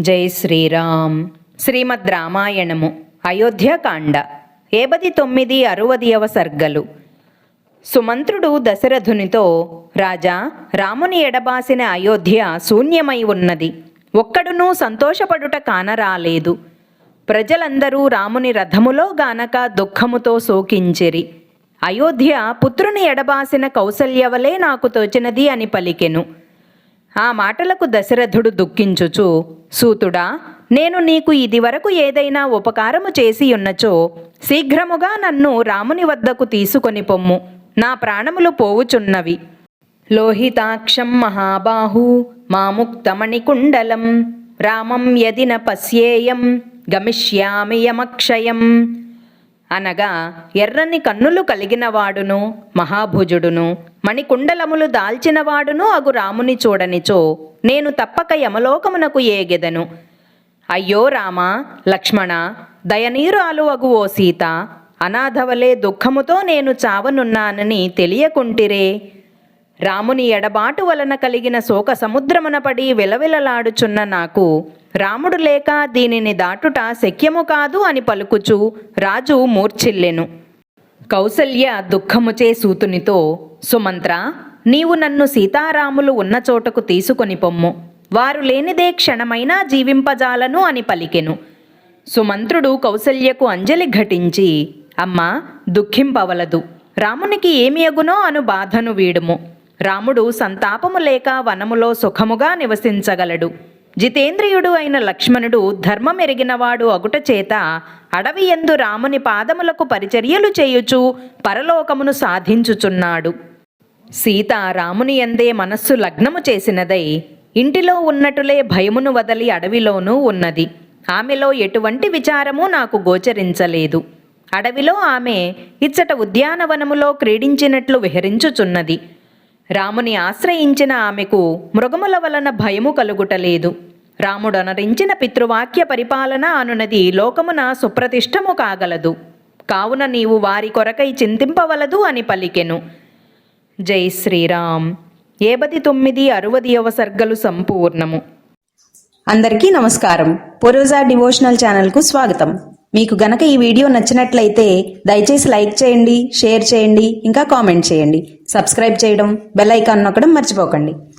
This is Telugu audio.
జై శ్రీరామ్. శ్రీమద్ రామాయణము అయోధ్యకాండ ఏబది తొమ్మిది అరువదియవ సర్గలు. సుమంత్రుడు దశరథునితో రాజా రాముని ఎడబాసిన అయోధ్య శూన్యమై ఉన్నది. ఒక్కడునూ సంతోషపడుట కానరాలేదు. ప్రజలందరూ రాముని రథములో గానక దుఃఖముతో శోకించిరి. అయోధ్య పుత్రుని ఎడబాసిన కౌసల్యవలే నాకు తోచినది అని పలికెను. ఆ మాటలకు దశరథుడు దుఃఖించుచు సూతుడా నేను నీకు ఇదివరకు ఏదైనా ఉపకారము చేసి ఉన్నచో శీఘ్రముగా నన్ను రాముని వద్దకు తీసుకొని పొమ్ము. నా ప్రాణములు పోవుచున్నవి. లోహితాక్షం మహాబాహు మాముక్తమణికుండలం రామం యదిన పశ్యేయం గమిష్యామి యమక్షయం. అనగా ఎర్రని కన్నులు కలిగినవాడును మహాభుజుడును మణికుండలములు దాల్చినవాడును అగు రాముని చూడనిచో నేను తప్పక యమలోకమునకు ఏగెదను. అయ్యో రామ లక్ష్మణ దయనీరాలు అగు ఓ సీత అనాథవలే దుఃఖముతో నేను చావనున్నానని తెలియకుంటిరే. రాముని ఎడబాటు వలన కలిగిన శోక సముద్రమున పడి విలవిలలాడుచున్న నాకు రాముడు లేక దీనిని దాటుట శక్యము కాదు అని పలుకుచు రాజు మూర్ఛిల్లెను. కౌసల్య దుఃఖముచే సూతునితో సుమంత్ర నీవు నన్ను సీతారాములు ఉన్న చోటకు తీసుకొని పొమ్ము. వారు లేనిదే క్షణమైనా జీవింపజాలను అని పలికెను. సుమంత్రుడు కౌసల్యకు అంజలి ఘటించి అమ్మా దుఃఖింపవలదు. రామునికి ఏమి అగునో అను బాధను వీడుము. రాముడు సంతాపము లేక వనములో సుఖముగా నివసించగలడు. జితేంద్రియుడు అయిన లక్ష్మణుడు ధర్మం ఎరిగినవాడు అగుట చేత అడవి ఎందు రాముని పాదములకు పరిచర్యలు చేయుచు పరలోకమును సాధించుచున్నాడు. సీత రాముని ఎందే మనస్సు లగ్నము చేసినదై ఇంటిలో ఉన్నట్టులే భయమును వదలి అడవిలోనూ ఉన్నది. ఆమెలో ఎటువంటి విచారము నాకు గోచరించలేదు. అడవిలో ఆమె ఇచ్చట ఉద్యానవనములో క్రీడించినట్లు విహరించుచున్నది. రాముని ఆశ్రయించిన ఆమెకు మృగముల వలన భయము కలుగుటలేదు. రాముడనరించిన పితృవాక్య పరిపాలన అనునది లోకమున సుప్రతిష్టము కాగలదు. కావున నీవు వారి కొరకై చింతింపవలదు అని పలికెను. జై శ్రీరామ్. ఏబది తొమ్మిది అరువదియవ సర్గలు సంపూర్ణము. అందరికీ నమస్కారం. పొరోజా డివోషనల్ ఛానల్కు స్వాగతం. మీకు గనక ఈ వీడియో నచ్చినట్లయితే దయచేసి లైక్ చేయండి షేర్ చేయండి ఇంకా కామెంట్ చేయండి. సబ్స్క్రైబ్ చేయడం బెల్ ఐకాన్ నొక్కడం మర్చిపోకండి.